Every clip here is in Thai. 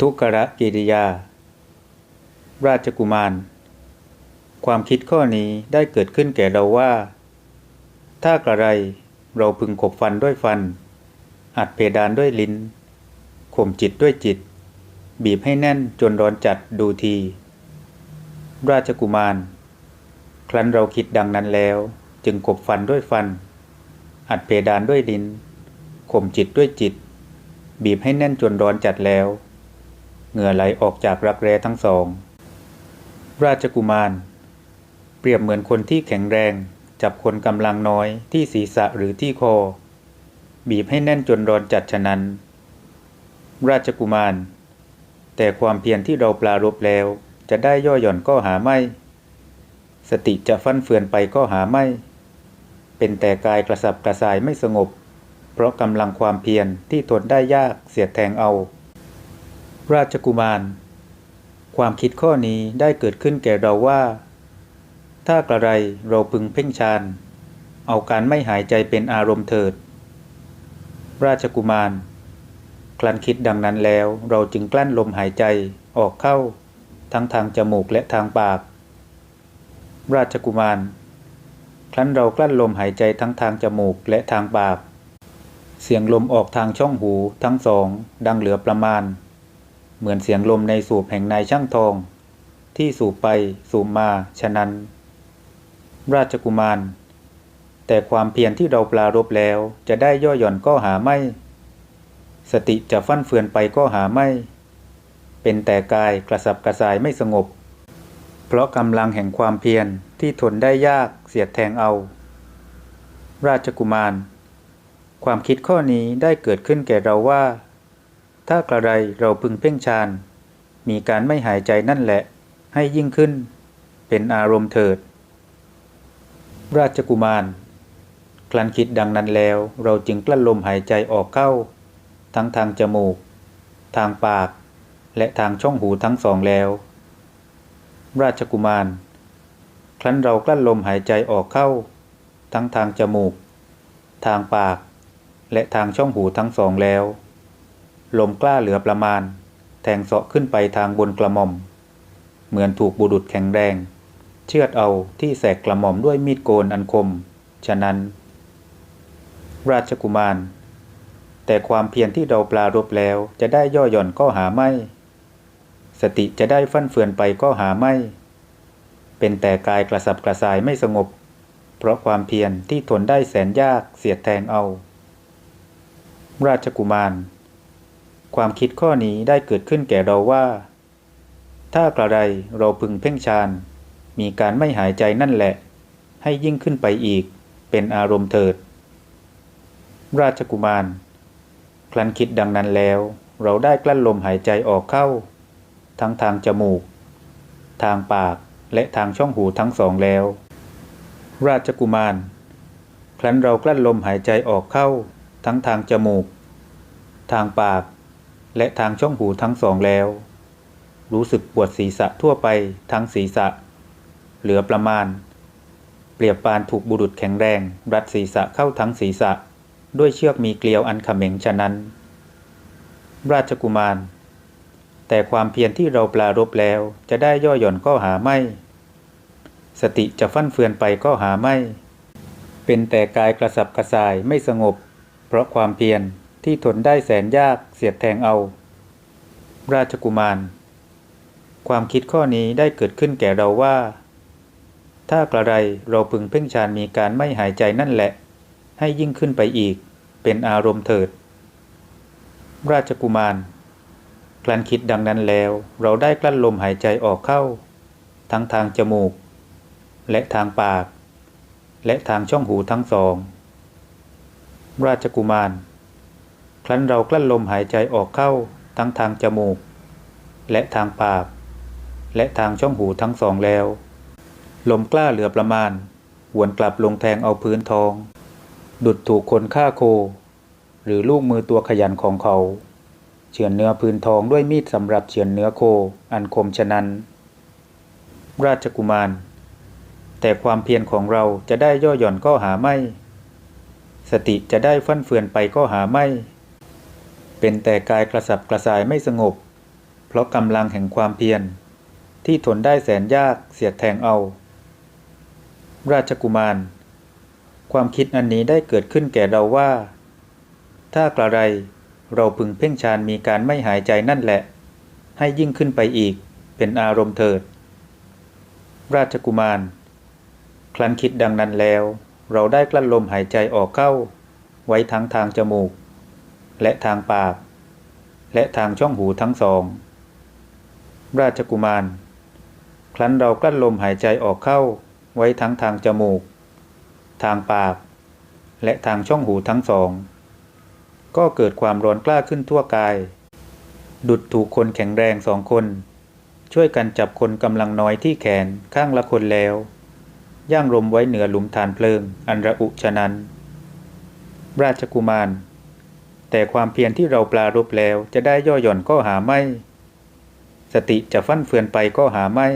ทุกรกิริยา ราชกุมาร ความคิดข้อนี้ได้เกิดขึ้นแก่เราว่า ถ้ากระไรเราพึงขบฟันด้วยฟัน อัดเพดานด้วยลิ้น ข่มจิตด้วยจิต บีบให้แน่นจนร้อนจัดดูที ราชกุมาร ครั้นเราคิดดังนั้นแล้ว จึงขบฟันด้วยฟัน อัดเพดานด้วยลิ้น ข่มจิตด้วยจิต บีบให้แน่นจนร้อนจัดแล้ว เหงื่อไหลออกจากรักแร้ทั้งสอง ราชกุมาร เปรียบเหมือนคนที่แข็งแรง จับคนกำลังน้อยที่ศีรษะหรือที่คอ บีบให้แน่นจนร้อนจัดฉะนั้น ราชกุมาร แต่ความเพียรที่เราปรารบแล้ว จะได้ย่อหย่อนก็หาไม่ สติจะฟั่นเฟือนไปก็หาไม่ เป็นแต่กายกระสับกระส่ายไม่สงบ เพราะกำลังความเพียรที่ทนได้ยากเสียดแทงเอา ราชกุมาร ความคิดข้อนี้ได้เกิดขึ้นแก่เราว่า ถ้ากระไรเราพึงเพ่งฌานเอาการไม่หายใจเป็นอารมณ์เถิด ราชกุมาร คลันคิดดังนั้นแล้วเราจึงกลั้นลมหายใจออกเข้า ทั้งทางจมูกและทางปาก ราชกุมาร ครั้นเรากลั้นลมหายใจทั้งทางจมูกและทางปาก เสียงลมออกทางช่องหูทั้งสอง ดังเหลือประมาณ เหมือนเสียงลมในสูบแห่งนายช่างทอง ที่สูบไปสูบมาฉะนั้น ราชกุมาร แต่ความเพียรที่เราปรารบแล้วจะได้ย่อหย่อนก็หาไม่ สติจะฟั่นเฟือนไปก็หาไม่ เป็นแต่กายกระสับกระส่ายไม่สงบ เพราะกำลังแห่งความเพียรที่ทนได้ยากเสียดแทงเอา ราชกุมาร ความคิดข้อนี้ได้เกิดขึ้นแก่เราว่า ถ้ากระไรเราพึงเพ่งฌาน มีการไม่หายใจนั่นแหละ ให้ยิ่งขึ้น เป็นอารมณ์เถิด ราชกุมาร คลันคิดดังนั้นแล้วเราจึงกลั้นลมหายใจออกเข้า ทั้งทางจมูก ทางปาก และทางช่องหูทั้งสองแล้ว ราชกุมาร ครั้นเรากลั้นลมหายใจออกเข้า ทั้งทางจมูก ทางปาก และทางช่องหูทั้งสองแล้ว ลมกล้าเหลือประมาณ แทงเสาะขึ้นไปทางบนกระหม่อม เหมือนถูกบุรุษแข็งแรง เชือดเอาที่แสกกระหม่อมด้วยมีดโกนอันคม ฉะนั้น ราชกุมาร แต่ความเพียรที่เราปรารบแล้วจะได้ย่อหย่อนก็หาไม่ สติจะได้ฟั่นเฟือนไปก็หาไม่ เป็นแต่กายกระสับกระส่ายไม่สงบ เพราะความเพียรที่ทนได้แสนยากเสียดแทงเอา ราชกุมาร ความคิดข้อนี้ได้เกิดขึ้นแก่เราว่า ถ้ากระไรเราพึงเพ่งฌาน มีการไม่หายใจนั่นแหละ ให้ยิ่งขึ้นไปอีก เป็นอารมณ์เถิด ราชกุมารครั้นคิดดังนั้นแล้ว เราได้กลั้นลมหายใจออกเข้า ทั้งทางจมูก ทางปากและทางช่องหูทั้งสองแล้ว ราชกุมาร ครั้นเรากลั้นลมหายใจออกเข้า ทั้งทางจมูก ทางปาก และทางช่องหูทั้งสองแล้ว รู้สึกปวดศีรษะทั่วไปทั้งศีรษะ เหลือประมาณ เปรียบปานถูกบุรุษแข็งแรง รัดศีรษะเข้าทั้งศีรษะ ด้วยเชือกมีเกลียวอันขม็งฉะนั้น ราชกุมาร แต่ความเพียรที่เราปรารบแล้วจะได้ย่อหย่อนก็หาไม่ สติจะฟั่นเฟือนไปก็หาไม่ เป็นแต่กายกระสับกระส่ายไม่สงบ เพราะความเพียร ที่ทนได้แสนยากเสียดแทงเอา ราชกุมาร ความคิดข้อนี้ได้เกิดขึ้นแก่เราว่า ถ้ากระไรเราพึงเพ่งฌานมีการไม่หายใจนั่นแหละ ให้ยิ่งขึ้นไปอีก เป็นอารมณ์เถิด ราชกุมารคลันคิดดังนั้นแล้ว เราได้กลั้นลมหายใจออกเข้า ทั้งทางจมูก และทางปาก และทางช่องหูทั้งสอง ราชกุมาร ครั้นเรากลั้นลมหายใจออกเข้าทั้งทางจมูก และทางปาก และทางช่องหูทั้งสองแล้ว ลมกล้าเหลือประมาณหวนกลับลงแทงเอาพื้นทอง ดุดถูกคนฆ่าโค หรือลูกมือตัวขยันของเขา เฉือนเนื้อพื้นทองด้วยมีดสำหรับเฉือนเนื้อโคอันคมฉะนั้น ราชกุมาร แต่ความเพียรของเราจะได้ย่อหย่อนก็หาไม่ สติจะได้ฟั่นเฟือนไปก็หาไม่ เป็นแต่กายกระสับกระส่ายไม่สงบ เพราะกำลังแห่งความเพียร ที่ทนได้แสนยากเสียดแทงเอา ราชกุมาร ความคิดอันนี้ได้เกิดขึ้นแก่เราว่า ถ้ากระไรเราพึงเพ่งฌานมีการไม่หายใจนั่นแหละ ให้ยิ่งขึ้นไปอีกเป็นอารมณ์เถิด ราชกุมารครั้นคิดดังนั้นแล้ว เราได้กลั้นลมหายใจออกเข้า ไว้ทั้งทางจมูก และทางปาก และทางช่องหูทั้งสอง ราชกุมาร ครั้นเรากลั้นลมหายใจออกเข้าไว้ทั้งทางจมูก ทางปาก และทางช่องหูทั้งสอง ก็เกิดความร้อนกล้าขึ้นทั่วกาย ดุดถูกคนแข็งแรงสองคน ช่วยกันจับคนกำลังน้อยที่แขนข้างละคนแล้ว ย่างลมไว้เหนือหลุมฐานเพลิง อันระอุฉะนั้น ราชกุมาร แต่ความเพียรที่เราปลารบแล้วจะได้ย่อหย่อนก็หาไม่ สติจะฟั่นเฟือนไปก็หาไม่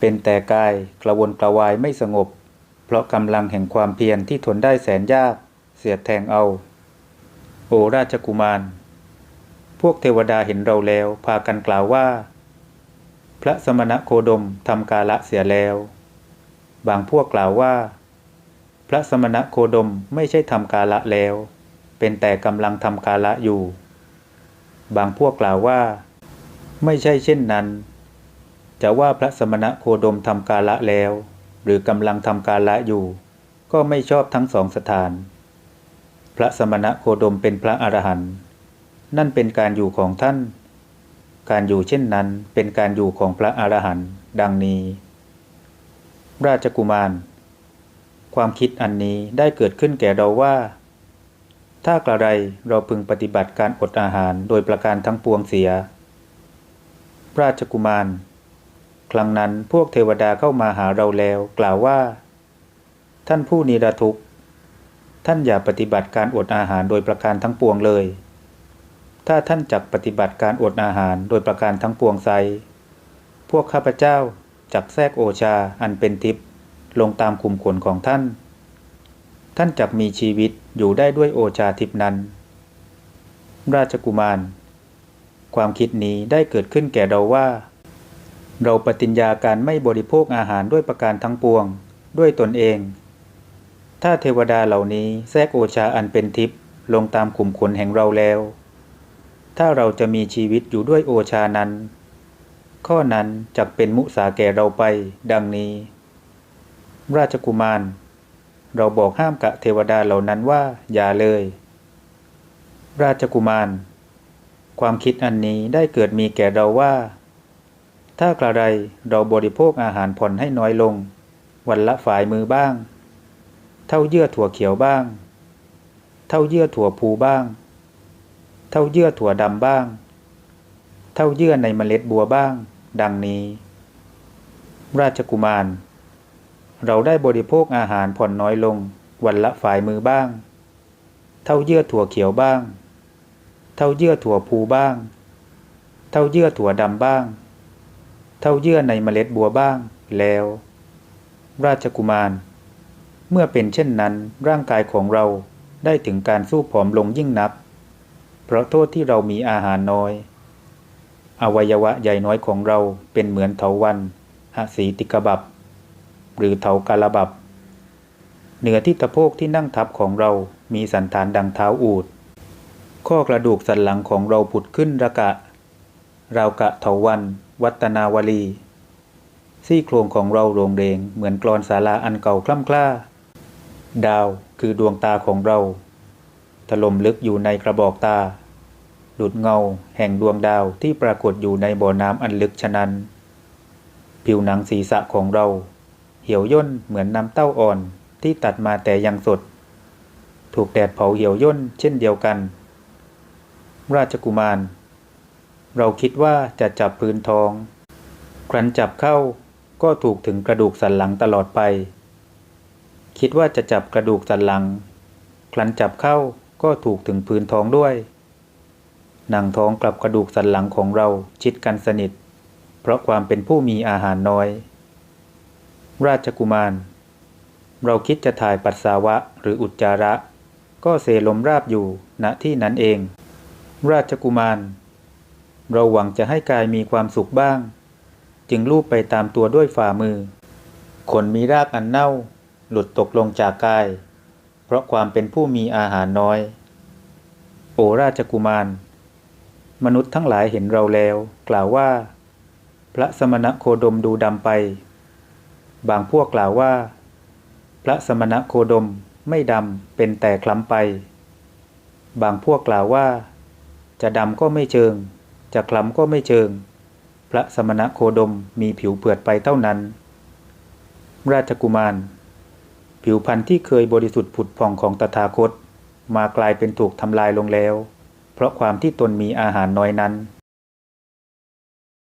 เป็นแต่กายกระวนกระวายไม่สงบ เพราะกำลังแห่งความเพียรที่ทนได้แสนยาก เสียดแทงเอา โอราชกุมาร พวกเทวดาเห็นเราแล้วพากันกล่าวว่า พระสมณะโคดมทำกาละเสียแล้ว บางพวกกล่าวว่า พระสมณะโคดมไม่ใช่ทำกาละแล้ว เป็นแต่กำลังทำกาละอยู่ บางพวกกล่าวว่า ไม่ใช่เช่นนั้น จะว่าพระสมณะโคดมทำกาละแล้ว หรือกำลังทำกาละอยู่ ก็ไม่ชอบทั้งสองสถาน พระสมณะโคดมเป็นพระอรหันต์นั่นเป็นการอยู่ของท่าน การอยู่เช่นนั้นเป็นการอยู่ของพระอรหันต์ดังนี้ ราชกุมาร ความคิดอันนี้ได้เกิดขึ้นแก่เราว่า ถ้ากระไรเราพึงปฏิบัติการอดอาหารโดยประการทั้งปวงเสีย ราชกุมาร ครั้งนั้นพวกเทวดาเข้ามาหาเราแล้วกล่าวว่า ท่านผู้นิรทุกข์ ท่านอย่าปฏิบัติการอดอาหารโดยประการทั้งปวงเลย ถ้าท่านจักปฏิบัติการอดอาหารโดยประการทั้งปวงไซพวกข้าพเจ้าจักแทรกโอชาอันเป็นทิพย์ลงตามคุมขนของท่าน ท่านจักมีชีวิตอยู่ได้ด้วยโอชาทิพนั้น ราชกุมาร ความคิดนี้ได้เกิดขึ้นแก่เราว่า เราปฏิญญาการไม่บริโภคอาหารด้วยประการทั้งปวง ด้วยตนเอง ถ้าเทวดาเหล่านี้แทรกโอชาอันเป็นทิพย์ลงตามขุมขนแห่งเราแล้ว ถ้าเราจะมีชีวิตอยู่ด้วยโอชานั้น ข้อนั้นจักเป็นมุสาแก่เราไป ดังนี้ ราชกุมาร เราบอกห้ามกะเทวดาเหล่านั้นว่าอย่าเลย ราชกุมาร ความคิดอันนี้ได้เกิดมีแก่เราว่า ถ้ากระไรเราบริโภคอาหารผ่อนให้น้อยลง วันละฝ่ายมือบ้าง เท่าเยื่อถั่วเขียวบ้าง เท่าเยื่อถั่วภูบ้าง เท่าเยื่อถั่วดำบ้าง เท่าเยื่อในเมล็ดบัวบ้าง ดังนี้ ราชกุมาร เราได้บริโภคอาหารผ่อนน้อยลง วันละฝ่ายมือบ้าง เท่าเยื่อถั่วเขียวบ้าง เท่าเยื่อถั่วภูบ้าง เท่าเยื่อถั่วดำบ้าง เท่าเยื่อในเมล็ดบัวบ้าง แล้ว ราชกุมาร เมื่อเป็นเช่นนั้นร่างกายของเราได้ถึงการสู้ผอมลงยิ่งนักเพราะโทษที่เรามีอาหารน้อย อวัยวะใหญ่น้อยของเราเป็นเหมือนเถาวันหสีติกบับ หรือเถากาลบับ เหนือที่ตะโพกที่นั่งทับของเรามีสันฐานดังเท้าอูด ข้อกระดูกสันหลังของเราผุดขึ้นระกะ ราวกะเถาวัน วัตนาวลี ซี่โครงของเราโรงเรงเหมือนกรอนศาลาอันเก่าคล่ำคล้า ดาวคือดวงตาของเรา ถล่มลึกอยู่ในกระบอกตาดุดเงาแห่งดวงดาวที่ปรากฏอยู่ในบ่อน้ำอันลึกฉะนั้น ผิวหนังศีรษะของเรา เหี่ยวย่นเหมือนน้ำเต้าอ่อนที่ตัดมาแต่ยังสด ถูกแดดเผาเหี่ยวย่นเช่นเดียวกัน ราชกุมาร เราคิดว่าจะจับพื้นท้อง ครั้นจับเข้าก็ถูกถึงกระดูกสันหลังตลอดไป คิดว่าจะจับกระดูกสันหลัง ครั้นจับเข้าก็ถูกถึงพื้นท้องด้วย หนังท้องกับกระดูกสันหลังของเราชิดกันสนิท เพราะความเป็นผู้มีอาหารน้อย ราชกุมาร เราคิดจะถ่ายปัสสาวะหรืออุจจาระ ก็เสลมราบอยู่ณที่นั้นเอง ราชกุมาร เราหวังจะให้กายมีความสุขบ้าง จึงลูบไปตามตัวด้วยฝ่ามือ ขนมีรากอันเน่า หลุดตกลงจากกาย เพราะความเป็นผู้มีอาหารน้อย โอราชกุมาร มนุษย์ทั้งหลายเห็นเราแล้ว กล่าวว่า พระสมณะโคดมดูดำไป บางพวกกล่าวว่า พระสมณะโคดมไม่ดำเป็นแต่คล้ำไป บางพวกกล่าวว่า จะดำก็ไม่เชิง จะคล้ำก็ไม่เชิง พระสมณะโคดมมีผิวเผือดไปเท่านั้น ราชกุมาร ผิวพรรณที่เคยบริสุทธิ์ผุดผ่องของตถาคต มากลายเป็นถูกทำลายลงแล้ว เพราะความที่ตนมีอาหารน้อยนั้น